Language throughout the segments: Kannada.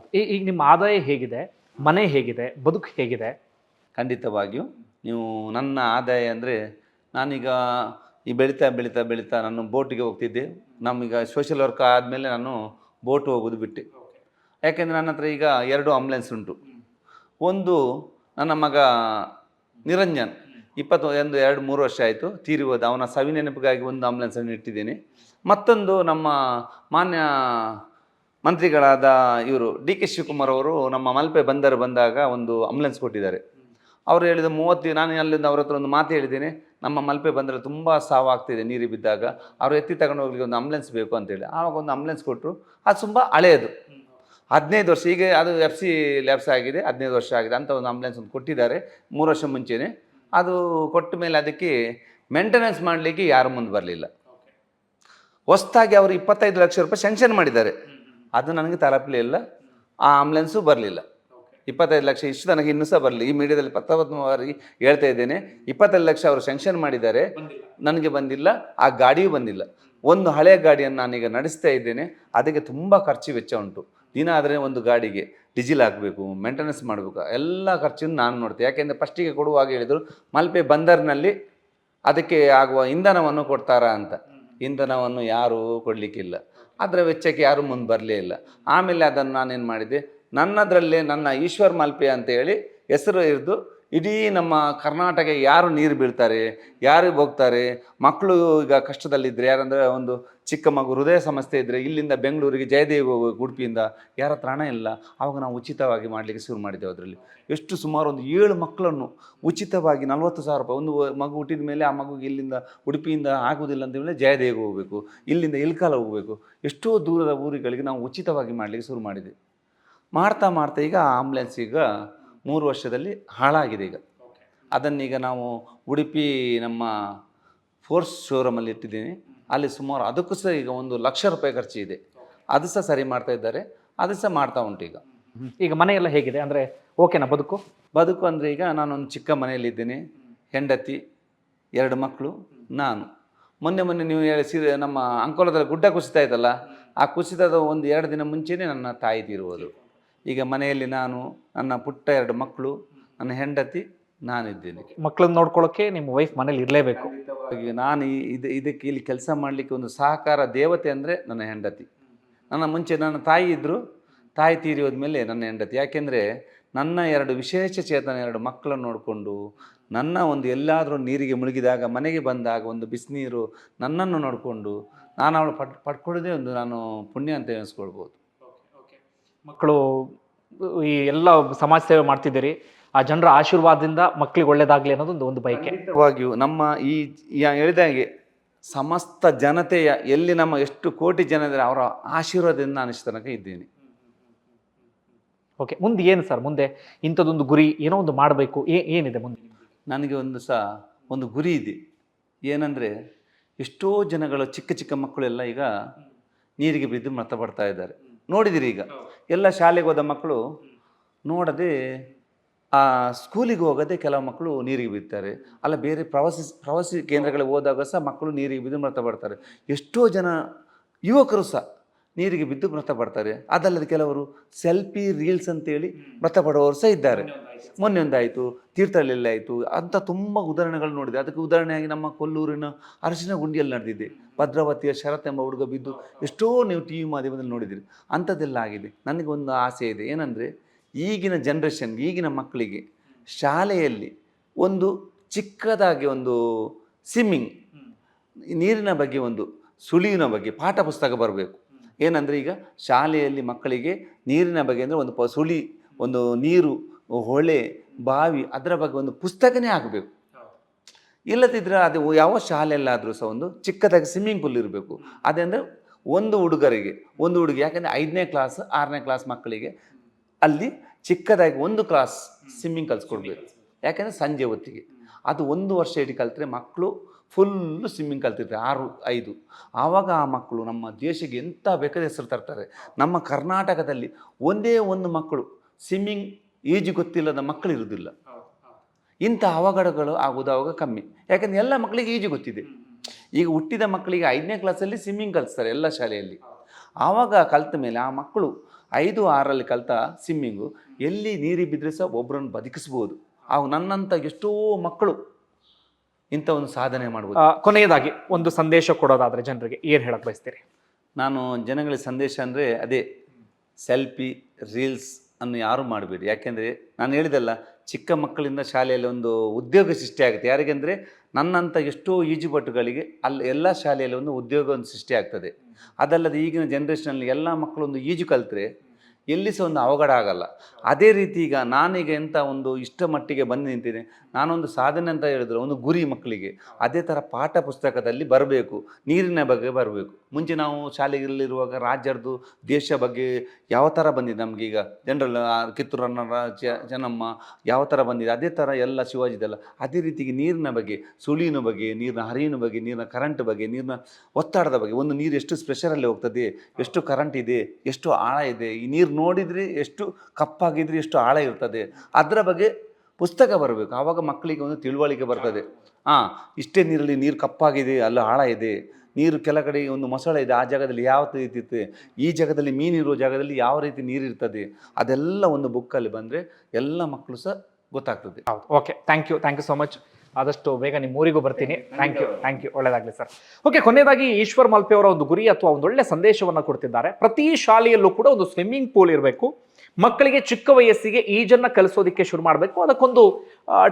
ಹೌದು. ಈಗ ನಿಮ್ಮ ಆದಾಯ ಹೇಗಿದೆ? ಮನೆ ಹೇಗಿದೆ? ಬದುಕು ಹೇಗಿದೆ? ಖಂಡಿತವಾಗಿಯೂ. ನೀವು ನನ್ನ ಆದಾಯ ಅಂದರೆ ನಾನೀಗ ಈ ಬೆಳೀತಾ ಬೆಳೀತಾ ಬೆಳೀತಾ ನಾನು ಬೋಟಿಗೆ ಹೋಗ್ತಿದ್ದೆ. ನಮೀಗ ಸೋಷಿಯಲ್ ವರ್ಕ್ ಆದಮೇಲೆ ನಾನು ಬೋಟ್ ಹೋಗೋದು ಬಿಟ್ಟೆ. ಯಾಕೆಂದರೆ ನನ್ನ ಹತ್ರ ಈಗ ಎರಡು ಆಂಬುಲೆನ್ಸ್ ಉಂಟು. ಒಂದು ನನ್ನ ಮಗ ನಿರಂಜನ್. ಇಪ್ಪತ್ತು ಒಂದು ಎರಡು ಮೂರು ವರ್ಷ ಆಯಿತು. ತೀರಿ ಹೋದ. ಅವನ ಸವಿ ನೆನಪಿಗಾಗಿ ಒಂದು ಆಂಬುಲೆನ್ಸನ್ನು ಇಟ್ಟಿದ್ದೀನಿ. ಮತ್ತೊಂದು ನಮ್ಮ ಮಾನ್ಯ ಮಂತ್ರಿಗಳಾದ ಇವರು ಡಿ ಕೆ ಶಿವಕುಮಾರ್ ಅವರು ನಮ್ಮ ಮಲ್ಪೆ ಬಂದರು ಬಂದಾಗ ಒಂದು ಆಂಬುಲೆನ್ಸ್ ಕೊಟ್ಟಿದ್ದಾರೆ. ಅವರು ಹೇಳಿದ ಮೂವತ್ತು ನಾನು ಅಲ್ಲಿಂದ ಅವ್ರ ಹತ್ರ ಒಂದು ಮಾತು ಹೇಳಿದ್ದೀನಿ ನಮ್ಮ ಮಲ್ಪೆ ಬಂದರೆ ತುಂಬ ಸಾವಾಗ್ತಿದೆ ನೀರು ಬಿದ್ದಾಗ ಅವರು ಎತ್ತಿ ತಗೊಂಡು ಹೋಗ್ಲಿಕ್ಕೆ ಒಂದು ಆಂಬುಲೆನ್ಸ್ ಬೇಕು ಅಂತೇಳಿ ಆವಾಗ ಒಂದು ಆಂಬುಲೆನ್ಸ್ ಕೊಟ್ಟರು ಅದು ತುಂಬ ಹಳೆಯದು ಹದಿನೈದು ವರ್ಷ ಈಗ ಅದು ಎಫ್ ಸಿ ಲ್ಯಾಬ್ಸ್ ಆಗಿದೆ ಹದಿನೈದು ವರ್ಷ ಆಗಿದೆ ಅಂತ ಒಂದು ಆಂಬುಲೆನ್ಸ್ ಒಂದು ಕೊಟ್ಟಿದ್ದಾರೆ ಮೂರು ವರ್ಷ ಮುಂಚೆನೆ. ಅದು ಕೊಟ್ಟ ಮೇಲೆ ಅದಕ್ಕೆ ಮೇಂಟೆನೆನ್ಸ್ ಮಾಡಲಿಕ್ಕೆ ಯಾರು ಮುಂದೆ ಬರಲಿಲ್ಲ. ಹೊಸ್ದಾಗಿ ಅವರು ಇಪ್ಪತ್ತೈದು ಲಕ್ಷ ರೂಪಾಯಿ ಸ್ಯಾಂಕ್ಷನ್ ಮಾಡಿದ್ದಾರೆ. ಅದು ನನಗೆ ತಲುಪಲಿಲ್ಲ ಆ ಆಂಬುಲೆನ್ಸು ಬರಲಿಲ್ಲ. ಇಪ್ಪತ್ತೈದು ಲಕ್ಷ ಇಷ್ಟು ನನಗೆ ಇನ್ನೂ ಸಹ ಬರಲಿ ಈ ಮೀಡಿಯಾದಲ್ಲಿ ಪತ್ರವರ್ತಿ ಹೇಳ್ತಾ ಇದ್ದೇನೆ, ಇಪ್ಪತ್ತೈದು ಲಕ್ಷ ಅವರು ಸ್ಯಾಂಕ್ಷನ್ ಮಾಡಿದ್ದಾರೆ. ನನಗೆ ಬಂದಿಲ್ಲ, ಆ ಗಾಡಿಯೂ ಬಂದಿಲ್ಲ. ಒಂದು ಹಳೆಯ ಗಾಡಿಯನ್ನು ನಾನೀಗ ನಡೆಸ್ತಾ ಇದ್ದೇನೆ. ಅದಕ್ಕೆ ತುಂಬ ಖರ್ಚು ವೆಚ್ಚ ಉಂಟು. ದಿನ ಆದರೆ ಒಂದು ಗಾಡಿಗೆ ಡಿಜಿಲ್ ಹಾಕಬೇಕು ಮೇಂಟೆನೆನ್ಸ್ ಮಾಡಬೇಕು, ಎಲ್ಲ ಖರ್ಚನ್ನು ನಾನು ನೋಡ್ತೇನೆ. ಯಾಕೆಂದರೆ ಫಸ್ಟಿಗೆ ಕೊಡುವಾಗ ಹೇಳಿದರು, ಮಲ್ಪೆ ಬಂದರ್ನಲ್ಲಿ ಅದಕ್ಕೆ ಆಗುವ ಇಂಧನವನ್ನು ಕೊಡ್ತಾರಾ ಅಂತ. ಇಂಧನವನ್ನು ಯಾರೂ ಕೊಡಲಿಕ್ಕಿಲ್ಲ. ಅದರ ವೆಚ್ಚಕ್ಕೆ ಯಾರೂ ಮುಂದೆ ಬರಲೇ ಇಲ್ಲ. ಆಮೇಲೆ ಅದನ್ನು ನಾನೇನು ಮಾಡಿದೆ? ನನ್ನದರಲ್ಲೇ ನನ್ನ ಈಶ್ವರ್ ಮಲ್ಪೆ ಅಂತೇಳಿ ಹೆಸರು ಇರಿದು ಇಡೀ ನಮ್ಮ ಕರ್ನಾಟಕ ಯಾರು ನೀರು ಬೀಳ್ತಾರೆ ಯಾರಿಗೆ ಹೋಗ್ತಾರೆ, ಮಕ್ಕಳು ಈಗ ಕಷ್ಟದಲ್ಲಿದ್ದರೆ ಯಾರಂದರೆ ಒಂದು ಚಿಕ್ಕ ಮಗು ಹೃದಯ ಸಮಸ್ಯೆ ಇದ್ದರೆ ಇಲ್ಲಿಂದ ಬೆಂಗಳೂರಿಗೆ ಜಯದೇವ ಉಡುಪಿಯಿಂದ ಯಾರ ಹತ್ರ ಹಣ ಇಲ್ಲ ಆವಾಗ ನಾವು ಉಚಿತವಾಗಿ ಮಾಡಲಿಕ್ಕೆ ಶುರು ಮಾಡಿದ್ದೆವು ಅದರಲ್ಲಿ. ಎಷ್ಟು ಸುಮಾರು ಒಂದು ಏಳು ಮಕ್ಕಳನ್ನು ಉಚಿತವಾಗಿ ನಲ್ವತ್ತು ಸಾವಿರ ರೂಪಾಯಿ, ಒಂದು ಮಗು ಹುಟ್ಟಿದ ಮೇಲೆ ಆ ಮಗುಗೆ ಇಲ್ಲಿಂದ ಉಡುಪಿಯಿಂದ ಆಗುವುದಿಲ್ಲ ಅಂತ ಹೇಳಿ ಜಯದೇವ ಹೋಗಬೇಕು, ಇಲ್ಲಿಂದ ಇಲ್ಕಾಲ ಹೋಗಬೇಕು. ಎಷ್ಟೋ ದೂರದ ಊರುಗಳಿಗೆ ನಾವು ಉಚಿತವಾಗಿ ಮಾಡಲಿಕ್ಕೆ ಶುರು ಮಾಡಿದ್ವಿ. ಮಾಡ್ತಾ ಮಾಡ್ತಾ ಈಗ ಆ ಆಂಬುಲೆನ್ಸ್ ಈಗ ಮೂರು ವರ್ಷದಲ್ಲಿ ಹಾಳಾಗಿದೆ ಈಗ. ಅದನ್ನೀಗ ನಾವು ಉಡುಪಿ ನಮ್ಮ ಫೋರ್ಸ್ ಶೋರೂಮಲ್ಲಿ ಇಟ್ಟಿದ್ದೀನಿ. ಅಲ್ಲಿ ಸುಮಾರು ಅದಕ್ಕೂ ಸಹ ಈಗ ಒಂದು ಲಕ್ಷ ರೂಪಾಯಿ ಖರ್ಚಿದೆ ಅದು ಸಹ ಸರಿ ಮಾಡ್ತಾ ಇದ್ದಾರೆ. ಅದು ಸಹ ಮಾಡ್ತಾ ಉಂಟು ಈಗ. ಈಗ ಮನೆಯೆಲ್ಲ ಹೇಗಿದೆ? ಅಂದರೆ ಓಕೆನಾ ಬದುಕು? ಬದುಕು ಅಂದರೆ ಈಗ ನಾನೊಂದು ಚಿಕ್ಕ ಮನೆಯಲ್ಲಿದ್ದೀನಿ ಹೆಂಡತಿ ಎರಡು ಮಕ್ಕಳು ನಾನು. ಮೊನ್ನೆ ಮೊನ್ನೆ ನೀವು ಹೇಳಿ ಸೀರೆ ನಮ್ಮ ಅಂಕೋಲದಲ್ಲಿ ಗುಡ್ಡ ಕುಸಿತಾ ಇದ್ದಲ್ಲ ಆ ಕುಸಿತದ ಒಂದು ಎರಡು ದಿನ ಮುಂಚೆನೇ ನನ್ನ ತಾಯಿ ತೀರುವುದು. ಈಗ ಮನೆಯಲ್ಲಿ ನಾನು ನನ್ನ ಪುಟ್ಟ ಎರಡು ಮಕ್ಕಳು ನನ್ನ ಹೆಂಡತಿ ನಾನಿದ್ದೇನೆ. ಮಕ್ಕಳನ್ನ ನೋಡ್ಕೊಳ್ಳೋಕೆ ನಿಮ್ಮ ವೈಫ್ ಮನೇಲಿ ಇರಲೇಬೇಕು. ನಾನು ಈ- ಇದು ಇದಕ್ಕೆ ಇಲ್ಲಿ ಕೆಲಸ ಮಾಡಲಿಕ್ಕೆ ಒಂದು ಸಹಕಾರ ದೇವತೆ ಅಂದರೆ ನನ್ನ ಹೆಂಡತಿ. ನನ್ನ ಮುಂಚೆ ನನ್ನ ತಾಯಿ ಇದ್ದರು ತಾಯಿ ತೀರಿ ಹೋದ್ಮೇಲೆ ನನ್ನ ಹೆಂಡತಿ. ಯಾಕೆಂದರೆ ನನ್ನ ಎರಡು ವಿಶೇಷ ಚೇತನ ಎರಡು ಮಕ್ಕಳನ್ನು ನೋಡಿಕೊಂಡು ನನ್ನ ಒಂದು ಎಲ್ಲಾದರೂ ನೀರಿಗೆ ಮುಳುಗಿದಾಗ ಮನೆಗೆ ಬಂದಾಗ ಒಂದು ಬಿಸಿನೀರು ನನ್ನನ್ನು ನೋಡಿಕೊಂಡು ನಾನು ಅವಳು ಪಡ್ ಪಡ್ಕೊಳ್ಳೋದೇ ಒಂದು ನಾನು ಪುಣ್ಯ ಅಂತ ಎನಿಸ್ಕೊಳ್ಬೋದು ಮಕ್ಕಳು ಈ ಎಲ್ಲ ಸಮಾಜ ಸೇವೆ ಮಾಡ್ತಿದ್ದೀರಿ ಆ ಜನರ ಆಶೀರ್ವಾದದಿಂದ ಮಕ್ಕಳಿಗೆ ಒಳ್ಳೇದಾಗಲಿ ಅನ್ನೋದು ಒಂದು ಒಂದು ಬಯಕೆ. ಖಂಡಿತವಾಗಿಯೂ ನಮ್ಮ ಈ ಯಾ- ಹೇಳಿದ ಹಾಗೆ ಸಮಸ್ತ ಜನತೆಯ ಎಲ್ಲಿ ನಮ್ಮ ಎಷ್ಟು ಕೋಟಿ ಜನ ಇದ್ದಾರೆ ಅವರ ಆಶೀರ್ವಾದದಿಂದ ನಾನು ಇಷ್ಟು ತನಕ ಇದ್ದೀನಿ. ಓಕೆ ಮುಂದೆ ಏನು ಸರ್? ಮುಂದೆ ಇಂಥದ್ದೊಂದು ಗುರಿ ಏನೋ ಒಂದು ಮಾಡಬೇಕು ಏನಿದೆ ಮುಂದೆ? ನನಗೆ ಒಂದು ಸಹ ಒಂದು ಗುರಿ ಇದೆ. ಏನಂದರೆ ಎಷ್ಟೋ ಜನಗಳು ಚಿಕ್ಕ ಚಿಕ್ಕ ಮಕ್ಕಳೆಲ್ಲ ಈಗ ನೀರಿಗೆ ಬಿದ್ದು ಮೃತಪಡ್ತಾ ಇದ್ದಾರೆ. ನೋಡಿದಿರಿ ಈಗ. ಎಲ್ಲ ಶಾಲೆಗೆ ಹೋದ ಮಕ್ಕಳು ನೋಡದೆ ಆ ಸ್ಕೂಲಿಗೆ ಹೋಗದೆ ಕೆಲವು ಮಕ್ಕಳು ನೀರಿಗೆ ಬಿದ್ದಾರೆ ಅಲ್ಲ, ಬೇರೆ ಪ್ರವಾಸಿ ಪ್ರವಾಸಿ ಕೇಂದ್ರಗಳಿಗೆ ಹೋದಾಗ ಸಹ ಮಕ್ಕಳು ನೀರಿಗೆ ಬಿದ್ದು ಬರ್ತಾರೆ ಎಷ್ಟೋ ಜನ ಯುವಕರು ಸಹ ನೀರಿಗೆ ಬಿದ್ದು ಮೃತಪಡ್ತಾರೆ ಅದಲ್ಲದೆ ಕೆಲವರು ಸೆಲ್ಫಿ, ರೀಲ್ಸ್ ಅಂತೇಳಿ ಮೃತಪಡುವವರು ಸಹ ಇದ್ದಾರೆ. ಮೊನ್ನೆ ಒಂದಾಯಿತು ತೀರ್ಥಹಳ್ಳಿಯಲ್ಲಿ ಆಯಿತು ಅಂಥ ತುಂಬ ಉದಾಹರಣೆಗಳು ನೋಡಿದೆ. ಅದಕ್ಕೆ ಉದಾಹರಣೆಯಾಗಿ ನಮ್ಮ ಕೊಲ್ಲೂರಿನ ಅರಸಿನ ಗುಂಡಿಯಲ್ಲಿ ನಡೆದಿದೆ. ಭದ್ರಾವತಿಯ ಶರತ್ ಎಂಬ ಹುಡುಗ ಬಿದ್ದು ಎಷ್ಟೋ ನೀವು ಟಿ ವಿ ಮಾಧ್ಯಮದಲ್ಲಿ ನೋಡಿದಿರಿ ಅಂಥದ್ದೆಲ್ಲ ಆಗಿದೆ. ನನಗೆ ಒಂದು ಆಸೆ ಇದೆ. ಏನಂದರೆ ಈಗಿನ ಜನ್ರೇಷನ್ಗೆ ಈಗಿನ ಮಕ್ಕಳಿಗೆ ಶಾಲೆಯಲ್ಲಿ ಒಂದು ಚಿಕ್ಕದಾಗಿ ಒಂದು ಸ್ವಿಮ್ಮಿಂಗ್ ನೀರಿನ ಬಗ್ಗೆ ಒಂದು ಸುಳಿವಿನ ಬಗ್ಗೆ ಪಾಠ ಪುಸ್ತಕ ಬರಬೇಕು. ಏನಂದರೆ ಈಗ ಶಾಲೆಯಲ್ಲಿ ಮಕ್ಕಳಿಗೆ ನೀರಿನ ಬಗ್ಗೆ ಅಂದರೆ ಒಂದು ಪಸುಳಿ ಒಂದು ನೀರು, ಹೊಳೆ, ಬಾವಿ ಅದರ ಬಗ್ಗೆ ಒಂದು ಪುಸ್ತಕನೇ ಆಗಬೇಕು ಇಲ್ಲದಿದ್ದರೆ ಅದು ಯಾವ ಶಾಲೆಯಲ್ಲಾದರೂ ಸಹ ಒಂದು ಚಿಕ್ಕದಾಗಿ ಸ್ವಿಮ್ಮಿಂಗ್ ಪೂಲ್ ಇರಬೇಕು. ಅದಂದರೆ ಒಂದು ಹುಡುಗರಿಗೆ, ಒಂದು ಹುಡುಗಿ ಯಾಕಂದರೆ ಐದನೇ ಕ್ಲಾಸ್ ಆರನೇ ಕ್ಲಾಸ್ ಮಕ್ಕಳಿಗೆ ಅಲ್ಲಿ ಚಿಕ್ಕದಾಗಿ ಒಂದು ಕ್ಲಾಸ್ ಸ್ವಿಮ್ಮಿಂಗ್ ಕಲಿಸ್ಕೊಡ್ಬೇಕು. ಯಾಕೆಂದರೆ ಸಂಜೆ ಹೊತ್ತಿಗೆ. ಅದು ಒಂದು ವರ್ಷ ಇಡೀ ಕಲಿತ್ರೆ ಮಕ್ಕಳು ಫುಲ್ಲು ಸ್ವಿಮ್ಮಿಂಗ್ ಕಲ್ತಿರ್ತಾರೆ, ಆರು, ಐದು. ಆವಾಗ ಆ ಮಕ್ಕಳು ನಮ್ಮ ದೇಶಕ್ಕೆ ಎಂಥ ಬೇಕಾದ ಹೆಸರು ತರ್ತಾರೆ. ನಮ್ಮ ಕರ್ನಾಟಕದಲ್ಲಿ ಒಂದೇ ಒಂದು ಮಕ್ಕಳು ಸ್ವಿಮ್ಮಿಂಗ್ ಈಜು ಗೊತ್ತಿಲ್ಲದ ಮಕ್ಕಳು ಇರುವುದಿಲ್ಲ ಇಂಥ ಅವಘಡಗಳು ಆಗುವುದು ಆವಾಗ ಕಮ್ಮಿ. ಯಾಕಂದರೆ ಎಲ್ಲ ಮಕ್ಕಳಿಗೆ ಈಜು ಗೊತ್ತಿದೆ. ಈಗ ಹುಟ್ಟಿದ ಮಕ್ಕಳಿಗೆ ಐದನೇ ಕ್ಲಾಸಲ್ಲಿ ಸ್ವಿಮ್ಮಿಂಗ್ ಕಲಿಸ್ತಾರೆ ಎಲ್ಲ ಶಾಲೆಯಲ್ಲಿ. ಆವಾಗ ಕಲಿತ ಮೇಲೆ ಆ ಮಕ್ಕಳು ಐದು ಆರಲ್ಲಿ ಕಲಿತ ಸ್ವಿಮ್ಮಿಂಗು ಎಲ್ಲಿ ನೀರಿಗೆ ಬಿದ್ದರೆ ಸಹ ಒಬ್ಬರನ್ನು ಬದುಕಿಸ್ಬೋದು. ಅವು ನನ್ನಂಥ ಎಷ್ಟೋ ಮಕ್ಕಳು ಇಂಥ ಒಂದು ಸಾಧನೆ ಮಾಡ್ಬೋದು. ಆ, ಕೊನೆಯದಾಗಿ ಒಂದು ಸಂದೇಶ ಕೊಡೋದಾದರೆ ಜನರಿಗೆ ಏನು ಹೇಳಕ್ಕೆ ಬಯಸ್ತೀರಿ? ನಾನು ಜನಗಳಿಗೆ ಸಂದೇಶ ಅಂದರೆ ಅದೇ ಸೆಲ್ಫಿ ರೀಲ್ಸ್ ಅನ್ನು ಯಾರು ಮಾಡಬೇಡಿ. ಯಾಕೆಂದರೆ ನಾನು ಹೇಳಿದಲ್ಲ ಚಿಕ್ಕ ಮಕ್ಕಳಿಂದ ಶಾಲೆಯಲ್ಲಿ ಒಂದು ಉದ್ಯೋಗ ಸೃಷ್ಟಿಯಾಗುತ್ತೆ ಯಾರಿಗೆಂದರೆ ನನ್ನಂಥ ಎಷ್ಟೋ ಈಜುಪಟುಗಳಿಗೆ ಅಲ್ಲಿ ಎಲ್ಲ ಶಾಲೆಯಲ್ಲಿ ಒಂದು ಉದ್ಯೋಗ ಒಂದು ಸೃಷ್ಟಿ ಆಗ್ತದೆ. ಅದಲ್ಲದೆ ಈಗಿನ ಜನ್ರೇಷನಲ್ಲಿ ಎಲ್ಲ ಮಕ್ಕಳು ಒಂದು ಈಜು ಕಲಿತ್ರೆ ಎಲ್ಲಿ ಸಹ ಒಂದು ಅವಘಡ ಆಗಲ್ಲ. ಅದೇ ರೀತಿ ಈಗ ನಾನೀಗ ಎಂಥ ಒಂದು ಇಷ್ಟ ಮಟ್ಟಿಗೆ ಬಂದು ನಿಂತಿದ್ದೇನೆ. ನಾನೊಂದು ಸಾಧನೆ ಅಂತ ಹೇಳಿದ್ರೆ, ಒಂದು ಗುರಿ ಮಕ್ಕಳಿಗೆ. ಅದೇ ಥರ ಪಾಠ ಪುಸ್ತಕದಲ್ಲಿ ಬರಬೇಕು, ನೀರಿನ ಬಗ್ಗೆ ಬರಬೇಕು. ಮುಂಚೆ ನಾವು ಶಾಲೆಯಲ್ಲಿರುವಾಗ ರಾಜ್ಯರದು ದೇಶ ಬಗ್ಗೆ ಯಾವ ಥರ ಬಂದಿದೆ ನಮಗೀಗ ಜನರಲ್ ಕಿತ್ತೂರನ್ನ ರಾಜ್ಯ, ಚೆನ್ನಮ್ಮ ಯಾವ ಥರ ಬಂದಿದೆ? ಅದೇ ಥರ ಎಲ್ಲ ಶಿವಾಜಿದೆಲ್ಲ. ಅದೇ ರೀತಿಗೆ ನೀರಿನ ಬಗ್ಗೆ ಸುಳಿನ ಬಗ್ಗೆ, ನೀರಿನ ಹರಿವಿನ ಬಗ್ಗೆ, ನೀರಿನ ಕರೆಂಟ್ ಬಗ್ಗೆ, ನೀರಿನ ಒತ್ತಡದ ಬಗ್ಗೆ, ಒಂದು ನೀರು ಎಷ್ಟು ಸ್ಪೆಷರಲ್ಲಿ ಹೋಗ್ತದೆ, ಎಷ್ಟು ಕರೆಂಟ್ ಇದೆ, ಎಷ್ಟು ಆಳ ಇದೆ, ಈ ನೀರು ನೋಡಿದರೆ ಎಷ್ಟು ಕಪ್ಪಾಗಿದ್ರೆ ಎಷ್ಟು ಆಳ ಇರ್ತದೆ, ಅದರ ಬಗ್ಗೆ ಪುಸ್ತಕ ಬರಬೇಕು. ಆವಾಗ ಮಕ್ಕಳಿಗೆ ಒಂದು ತಿಳುವಳಿಕೆ ಬರ್ತದೆ. ಹಾಂ ಇಷ್ಟೇ ನೀರಲ್ಲಿ ನೀರು ಕಪ್ಪಾಗಿದೆ ಅಲ್ಲ ಆಳ ಇದೆ ನೀರು ಕೆಲ ಕಡೆ ಒಂದು ಮೊಸಳೆ ಇದೆ ಆ ಜಾಗದಲ್ಲಿ ಯಾವ ರೀತಿ ಈ ಜಾಗದಲ್ಲಿ ಮೀನಿರೋ ಜಾಗದಲ್ಲಿ ಯಾವ ರೀತಿ ನೀರು ಇರ್ತದೆ? ಅದೆಲ್ಲ ಒಂದು ಬುಕ್ಕಲ್ಲಿ ಬಂದರೆ ಎಲ್ಲ ಮಕ್ಕಳು ಸಹ ಗೊತ್ತಾಗ್ತದೆ. ಹೌದು. Okay thank you thank you so much ಆದಷ್ಟು ಬೇಗ ನಿಮ್ಮ ಊರಿಗೂ ಬರ್ತೀನಿ ಥ್ಯಾಂಕ್ ಯು ಥ್ಯಾಂಕ್ ಯು ಒಳ್ಳೆಯದಾಗಲಿ ಸರ್ ಓಕೆ ಕೊನೆಯದಾಗಿ ಈಶ್ವರ್ ಮಲ್ಪೆ ಅವರ ಒಂದು ಗುರಿ ಅಥವಾ ಒಂದು ಒಳ್ಳೆ ಸಂದೇಶವನ್ನು ಕೊಡ್ತಿದ್ದಾರೆ. ಪ್ರತಿ ಶಾಲೆಯಲ್ಲೂ ಕೂಡ ಒಂದು ಸ್ವಿಮ್ಮಿಂಗ್ ಪೂಲ್ ಇರಬೇಕು. ಮಕ್ಕಳಿಗೆ ಚಿಕ್ಕ ವಯಸ್ಸಿಗೆ ಈಜನ್ನ ಕಲಿಸೋದಕ್ಕೆ ಶುರು ಮಾಡಬೇಕು. ಅದಕ್ಕೊಂದು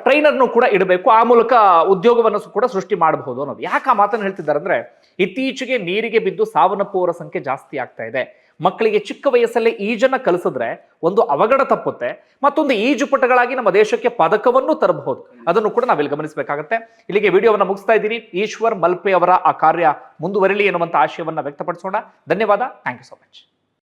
ಟ್ರೈನರ್ನು ಕೂಡ ಇಡಬೇಕು. ಆ ಮೂಲಕ ಉದ್ಯೋಗವನ್ನು ಕೂಡ ಸೃಷ್ಟಿ ಮಾಡಬಹುದು ಅನ್ನೋದು. ಯಾಕೆ ಆ ಮಾತನ್ನು ಹೇಳ್ತಿದ್ದಾರೆ ಅಂದ್ರೆ ಇತ್ತೀಚೆಗೆ ನೀರಿಗೆ ಬಿದ್ದು ಸಾವನ್ನಪ್ಪುವವರ ಸಂಖ್ಯೆ ಜಾಸ್ತಿ ಆಗ್ತಾ ಇದೆ. ಮಕ್ಕಳಿಗೆ ಚಿಕ್ಕ ವಯಸ್ಸಲ್ಲೇ ಈಜನ್ನ ಕಲಿಸಿದ್ರೆ ಒಂದು ಅವಘಡ ತಪ್ಪುತ್ತೆ. ಮತ್ತೊಂದು ಈಜು ಪಟಗಳಾಗಿ ನಮ್ಮ ದೇಶಕ್ಕೆ ಪದಕವನ್ನು ತರಬಹುದು. ಅದನ್ನು ಕೂಡ ನಾವಿಲ್ಲಿ ಗಮನಿಸಬೇಕಾಗತ್ತೆ. ಇಲ್ಲಿಗೆ ವಿಡಿಯೋವನ್ನು ಮುಗಿಸ್ತಾ ಇದ್ದೀನಿ. ಈಶ್ವರ್ ಮಲ್ಪೆ ಅವರ ಆ ಕಾರ್ಯ ಮುಂದುವರಿಲಿ ಎನ್ನುವಂತ ಆಶಯವನ್ನ ವ್ಯಕ್ತಪಡಿಸೋಣ. ಧನ್ಯವಾದ. Thank you so much.